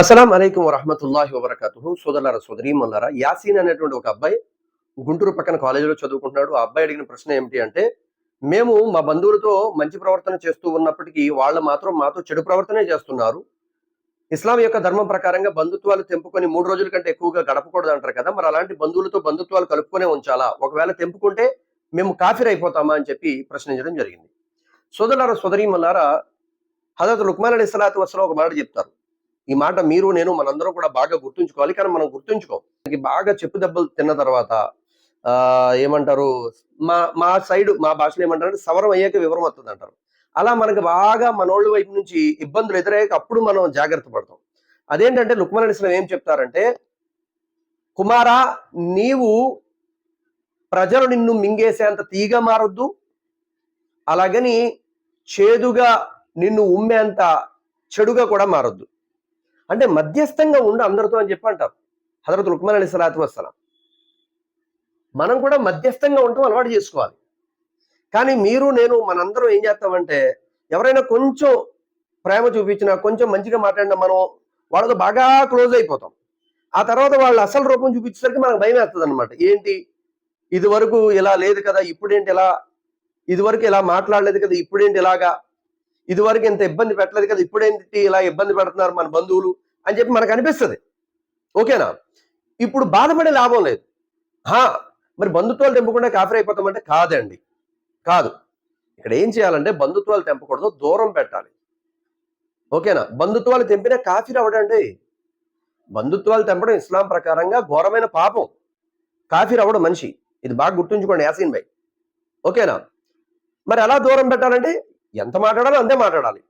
అస్సలం అలైకం వరహమతుల్లాహి వబర్కతు సోదరులారా సోదరి మల్లారా యాసీన్ అనేటువంటి ఒక అబ్బాయి గుంటూరు పక్కన కాలేజీలో చదువుకుంటున్నాడు. ఆ అబ్బాయి అడిగిన ప్రశ్న ఏమిటి అంటే మేము మా బంధువులతో మంచి ప్రవర్తన చేస్తూ ఉన్నప్పటికీ వాళ్ళు మాత్రం మాతో చెడు ప్రవర్తనే చేస్తున్నారు. ఇస్లాం యొక్క ధర్మం ప్రకారంగా బంధుత్వాలు తెంపుకొని మూడు రోజుల కంటే ఎక్కువగా గడపకూడదు అంటారు కదా మరి అలాంటి బంధువులతో బంధుత్వాలు కలుపుకొనే ఉంచాలా? ఒకవేళ తెంపుకుంటే మేము కాఫీర్ అయిపోతామా అని చెప్పి ప్రశ్నించడం జరిగింది. సోదరులారా సోదరి మల్లారా హజరత్ లుక్మాన్ అలీ సలాత్ వసలం ఒక మాట చెప్తారు. ఈ మాట మీరు నేను మనందరం కూడా బాగా గుర్తుంచుకోవాలి. కానీ మనం గుర్తుంచుకోం. బాగా చెప్పు దెబ్బలు తిన్న తర్వాత ఆ ఏమంటారు మా మా సైడ్ మా భాషలో ఏమంటారు సవరం అయ్యాక వివరం వస్తుంది అంటారు అలా మనకి బాగా మనోళ్ళ వైపు నుంచి ఇబ్బందులు ఎదురయ్యాక అప్పుడు మనం జాగ్రత్త పడతాం. అదేంటంటే లుక్మాన్ ఏం చెప్తారంటే కుమారా నీవు ప్రజలు నిన్ను మింగేసేంత తీగ మారొద్దు. అలాగని చేదుగా నిన్ను ఉమ్మేంత చెడుగా కూడా మారొద్దు. అంటే మధ్యస్థంగా ఉండు అందరితో అని చెప్పి అంటారు హజరత్ రుక్మన్ అలీ సలాతు వసలాం మనం కూడా మధ్యస్థంగా ఉండటం అలవాటు చేసుకోవాలి. కానీ మీరు నేను మనందరం ఏం చేస్తామంటే ఎవరైనా కొంచెం ప్రేమ చూపించినా కొంచెం మంచిగా మాట్లాడినా మనం వాళ్ళతో బాగా క్లోజ్ అయిపోతాం. ఆ తర్వాత వాళ్ళు అసలు రూపం చూపించేసరికి మనకు భయం వేస్తుంది అనమాట ఏంటి? ఇది వరకు ఇలా లేదు కదా ఇప్పుడేంటి ఇలా? ఇది వరకు ఇలా మాట్లాడలేదు కదా ఇప్పుడేంటి ఇలాగా? ఇదివరకు ఇంత ఇబ్బంది పెట్టలేదు కదా ఇప్పుడేంటి ఇలా ఇబ్బంది పెడుతున్నారు మన బంధువులు అని చెప్పి మనకు అనిపిస్తుంది. ఓకేనా? ఇప్పుడు బాధపడే లాభం లేదు. హా మరి బంధుత్వాలు తెంపకుండా కాఫీ అయిపోతామంటే కాదండి. కాదు. ఇక్కడ ఏం చేయాలంటే బంధుత్వాలు తెంపకూడదు దూరం పెట్టాలి. ఓకేనా? బంధుత్వాలు తెంపినా కాఫీ అవ్వడండి బంధుత్వాలు తెంపడం ఇస్లాం ప్రకారంగా ఘోరమైన పాపం. కాఫీ అవ్వడం మనిషి. ఇది బాగా గుర్తుంచుకోండి యాసీన్ భాయ్ ఓకేనా? మరి ఎలా దూరం పెట్టాలంటే ఎంత మాట్లాడాలో అంతే మాట్లాడాలి.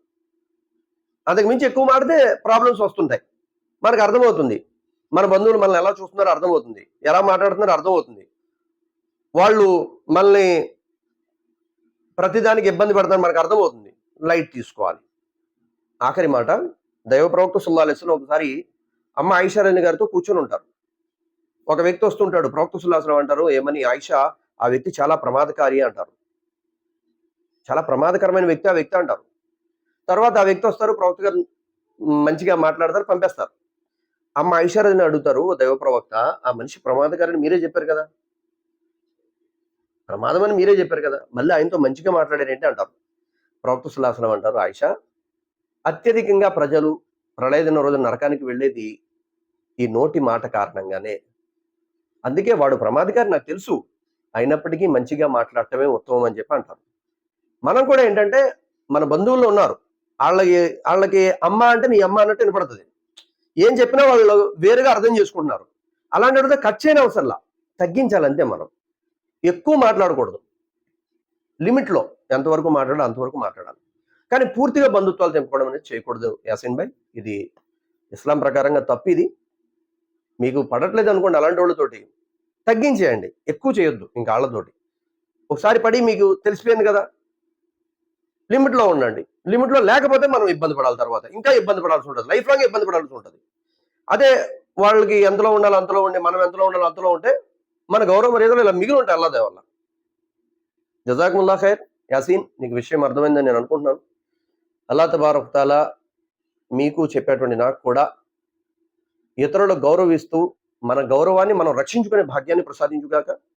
అంతకు మించి ఎక్కువ మాడితే ప్రాబ్లమ్స్ వస్తుంటాయి. మనకు అర్థమవుతుంది. మన బంధువులు మనల్ని ఎలా చూస్తున్నారో అర్థమవుతుంది. ఎలా మాట్లాడుతున్నారో అర్థమవుతుంది. వాళ్ళు మనల్ని ప్రతిదానికి ఇబ్బంది పెడతారు మనకు అర్థమవుతుంది. లైట్ తీసుకోవాలి. ఆఖరి మాట దైవ ప్రవక్త సుల్లాలేసిన ఒకసారి అమ్మ ఐషారాణి గారితో కూర్చొని ఉంటారు. ఒక వ్యక్తి వస్తుంటాడు ప్రవక్త సుల్లాసనం అంటారు ఏమని ఆయిషా ఆ వ్యక్తి చాలా ప్రమాదకారి అంటారు. చాలా ప్రమాదకరమైన వ్యక్తి ఆ వ్యక్తి అంటారు. తర్వాత ఆ వ్యక్తి వస్తారు ప్రవక్త గారు మంచిగా మాట్లాడతారు పంపేస్తారు. అమ్మ ఐశ్వర్యని అడుగుతారు దైవ ప్రవక్త ఆ మనిషి ప్రమాదకరని మీరే చెప్పారు కదా. ప్రమాదం అని మీరే చెప్పారు కదా మళ్ళీ ఆయనతో మంచిగా మాట్లాడారేంటి అంటారు. ప్రవక్త సులాసనం అంటారు ఆయిష అత్యధికంగా ప్రజలు ప్రళయదిన రోజు నరకానికి వెళ్ళేది ఈ నోటి మాట కారణంగానే. అందుకే వాడు ప్రమాదకారి నాకు తెలుసు. అయినప్పటికీ మంచిగా మాట్లాడటమే ఉత్తమం అని చెప్పి అంటారు. మనం కూడా ఏంటంటే మన బంధువుల్లో ఉన్నారు. వాళ్ళకి వాళ్ళకి అమ్మ అంటే నీ అమ్మ అన్నట్టు వినపడుతుంది. ఏం చెప్పినా వాళ్ళు వేరుగా అర్థం చేసుకుంటున్నారు. అలాంటి అడిగితే కట్ అవసరంలా. తగ్గించాలంతే మనం. ఎక్కువ మాట్లాడకూడదు. లిమిట్లో ఎంతవరకు మాట్లాడాలో అంతవరకు మాట్లాడాలి. కానీ పూర్తిగా బంధుత్వాలు తెంపుకోవడం అనేది చేయకూడదు యాసిన్ భాయ్. ఇది ఇస్లాం ప్రకారంగా తప్పు ఇది. మీకు పడట్లేదు అనుకోండి అలాంటి వాళ్ళతోటి. తగ్గించేయండి. ఎక్కువ చేయొద్దు ఇంకా వాళ్ళతోటి ఒకసారి పడి మీకు తెలిసిపోయింది కదా. లిమిట్లో ఉండండి. లిమిట్లో లేకపోతే మనం ఇబ్బంది పడాలి తర్వాత. ఇంకా ఇబ్బంది పడాల్సి ఉంటుంది. లైఫ్ లాంగ్ ఇబ్బంది పడాల్సి ఉంటుంది. అదే వాళ్ళకి ఎంతలో ఉండాలి అంతలో ఉండి మనం ఎంతలో ఉండాలి అంతలో ఉంటే మన గౌరవ మర్యాదలు ఇలా మిగిలి ఉంటాయి అల్లాదే వల్ల జజాకుల్లా ఖైర్. యాసీన్ నీకు విషయం అర్థమైందని నేను అనుకుంటున్నాను. అల్లా తబారక్ తాలా మీకు చెప్పేటువంటి నాకు కూడా ఇతరులు గౌరవిస్తూ మన గౌరవాన్ని మనం రక్షించుకునే భాగ్యాన్ని ప్రసాదించుగాక